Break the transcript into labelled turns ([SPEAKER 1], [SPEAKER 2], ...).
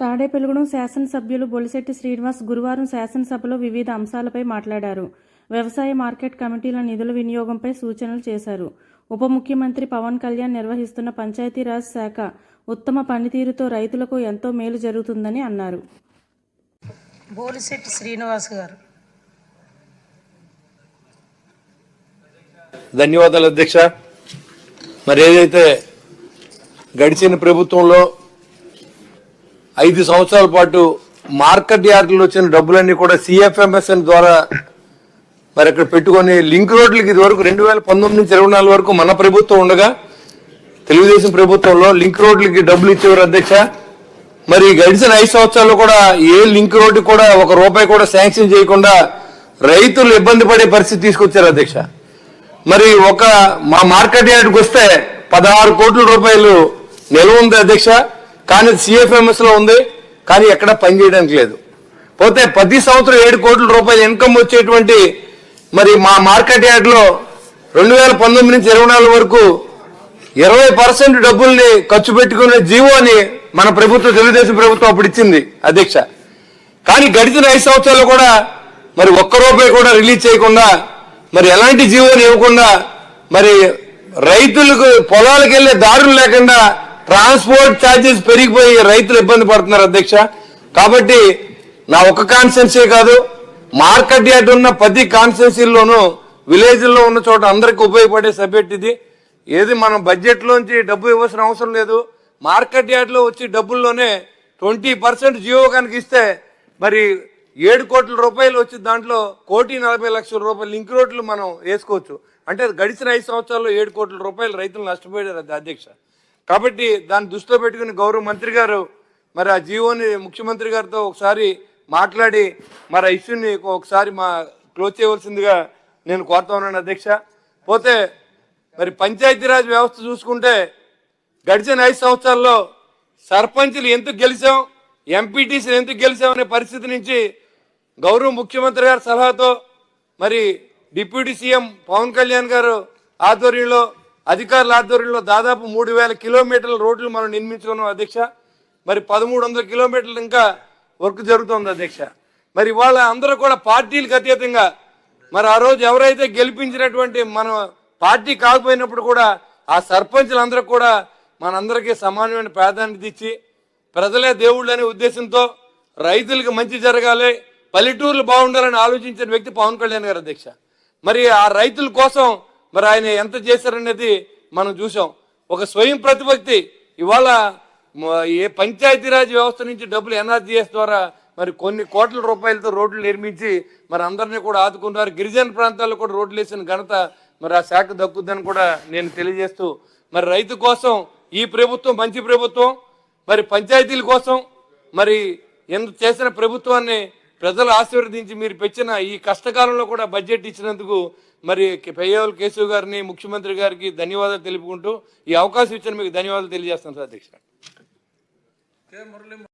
[SPEAKER 1] తాడేపల్లిగూడెం శాసనసభ్యులు బొలిశెట్టి శ్రీనివాస్ గురువారం శాసనసభలో వివిధ అంశాలపై మాట్లాడారు. వ్యవసాయ మార్కెట్ కమిటీల నిధుల వినియోగంపై సూచనలు చేశారు. ఉప ముఖ్యమంత్రి పవన్ కళ్యాణ్ నిర్వహిస్తున్న పంచాయతీరాజ్ శాఖ ఉత్తమ పనితీరుతో రైతులకు ఎంతో మేలు జరుగుతుందని అన్నారు.
[SPEAKER 2] బోలిశెట్టి శ్రీనివాస్ గారు.
[SPEAKER 3] ధన్యవాదాలు అధ్యక్ష. మరి ఏదైతే గడిచిన ప్రభుత్వంలో ఐదు సంవత్సరాల పాటు మార్కెట్ యార్డులు వచ్చిన డబ్బులన్నీ కూడా సిఎఫ్ఎంఎస్ఎన్ ద్వారా మరి అక్కడ పెట్టుకొని లింక్ రోడ్లకి ఇది వరకు రెండు వేల పంతొమ్మిది నుంచి ఇరవై నాలుగు వరకు మన ప్రభుత్వం ఉండగా తెలుగుదేశం ప్రభుత్వంలో లింక్ రోడ్లకి డబ్బులు ఇచ్చేవారు అధ్యక్ష. మరి గడిచిన ఐదు సంవత్సరాల్లో కూడా ఏ లింక్ రోడ్డు కూడా ఒక రూపాయి కూడా శాంక్షన్ చేయకుండా రైతులు ఇబ్బంది పడే పరిస్థితి తీసుకొచ్చారు అధ్యక్ష. మరి ఒక మా మార్కెట్ యార్డ్కి వస్తే పదహారు కోట్ల రూపాయలు నిల్వ ఉంది అధ్యక్ష. కానీ సిఎఫ్ఎంఎస్లో ఉంది కానీ ఎక్కడ పనిచేయడానికి లేదు. పోతే ప్రతి సంవత్సరం ఏడు కోట్ల రూపాయల ఇన్కమ్ వచ్చేటువంటి మరి మా మార్కెట్ యార్డ్లో రెండు వేల పంతొమ్మిది నుంచి ఇరవై నాలుగు వరకు ఇరవై పర్సెంట్ డబ్బుల్ని ఖర్చు పెట్టుకునే జీవోని మన ప్రభుత్వం తెలుగుదేశం ప్రభుత్వం అప్పుడు ఇచ్చింది అధ్యక్ష. కానీ గడిచిన ఐదు సంవత్సరాలు కూడా మరి ఒక్క రూపాయి కూడా రిలీజ్ చేయకుండా మరి ఎలాంటి జీవోని ఇవ్వకుండా మరి రైతులకు పొలాలకు వెళ్ళే దారులు లేకుండా ట్రాన్స్పోర్ట్ ఛార్జెస్ పెరిగిపోయి రైతులు ఇబ్బంది పడుతున్నారు అధ్యక్ష. కాబట్టి నా ఒక్క కాన్స్టెన్సీ కాదు. మార్కెట్ యార్డ్ ఉన్న ప్రతి కాన్స్టెన్సీల్లోనూ విలేజ్లో ఉన్న చోట అందరికి ఉపయోగపడే సబ్జెక్ట్ ఇది. ఏది మనం బడ్జెట్లోంచి డబ్బు ఇవ్వాల్సిన అవసరం లేదు. మార్కెట్ యార్డ్లో వచ్చి డబ్బుల్లోనే ట్వంటీ పర్సెంట్ జియో కనుక ఇస్తే మరి ఏడు కోట్ల రూపాయలు వచ్చి దాంట్లో కోటి నలభై లక్షల రూపాయలు లింక్ రోడ్లు మనం వేసుకోవచ్చు. అంటే గడిచిన ఐదు సంవత్సరాల్లో ఏడు కోట్ల రూపాయలు రైతులు నష్టపోయారు అధ్యక్ష. కాబట్టి దాన్ని దృష్టిలో పెట్టుకుని గౌరవ మంత్రి గారు మరి ఆ జీవోని ముఖ్యమంత్రి గారితో ఒకసారి మాట్లాడి మరి ఆ ఇష్యూని ఒకసారి మా క్లోజ్ చేయవలసిందిగా నేను కోరుతా ఉన్నాను అధ్యక్ష. పోతే మరి పంచాయతీరాజ్ వ్యవస్థ చూసుకుంటే గడిచిన ఐదు సంవత్సరాల్లో సర్పంచ్లు ఎందుకు గెలిచాం ఎంపీటీసీలు ఎందుకు గెలిచాం అనే పరిస్థితి నుంచి గౌరవ ముఖ్యమంత్రి గారి సలహాతో మరి డిప్యూటీ సీఎం పవన్ కళ్యాణ్ గారు ఆధ్వర్యంలో అధికారుల ఆధ్వర్యంలో దాదాపు మూడు వేల కిలోమీటర్ల రోడ్లు మనం నిర్మించుకున్నాం అధ్యక్ష. మరి పదమూడు వందల కిలోమీటర్లు ఇంకా వర్క్ జరుగుతోంది అధ్యక్ష. మరి ఇవాళ అందరూ కూడా పార్టీలకు అతీతంగా మరి ఆ రోజు ఎవరైతే గెలిపించినటువంటి మన పార్టీ కాకపోయినప్పుడు కూడా ఆ సర్పంచులందరూ కూడా మనందరికీ సమానమైన ప్రాధాన్యత ఇచ్చి ప్రజలే దేవుళ్ళు అనే ఉద్దేశంతో రైతులకు మంచి జరగాలి పల్లెటూర్లు బాగుండాలని ఆలోచించిన వ్యక్తి పవన్ కళ్యాణ్ గారు అధ్యక్ష. మరి ఆ రైతుల కోసం మరి ఆయన ఎంత చేశారనేది మనం చూసాం ఒక స్వయం ప్రతిపత్తి. ఇవాళ ఏ పంచాయతీరాజ్ వ్యవస్థ నుంచి డబ్బులు ఎన్ఆర్జీఎస్ ద్వారా మరి కొన్ని కోట్ల రూపాయలతో రోడ్లు నిర్మించి మరి అందరినీ కూడా ఆదుకున్నారు. గిరిజన ప్రాంతాల్లో కూడా రోడ్లు వేసిన ఘనత మరి ఆ శాఖ దక్కుద్దని కూడా నేను తెలియజేస్తూ మరి రైతు కోసం ఈ ప్రభుత్వం మంచి ప్రభుత్వం మరి పంచాయతీల కోసం మరి ఎంత చేసిన ప్రభుత్వాన్ని ప్రజలు ఆశీర్వదించి మీరు పెంచిన ఈ కష్టకాలంలో కూడా బడ్జెట్ ఇచ్చినందుకు మరి పెయ్యవల్ కేశవ్ గారిని ముఖ్యమంత్రి గారికి ధన్యవాదాలు తెలుపుకుంటూ ఈ అవకాశం ఇచ్చిన మీకు ధన్యవాదాలు తెలియజేస్తాను సార్ అధ్యక్ష.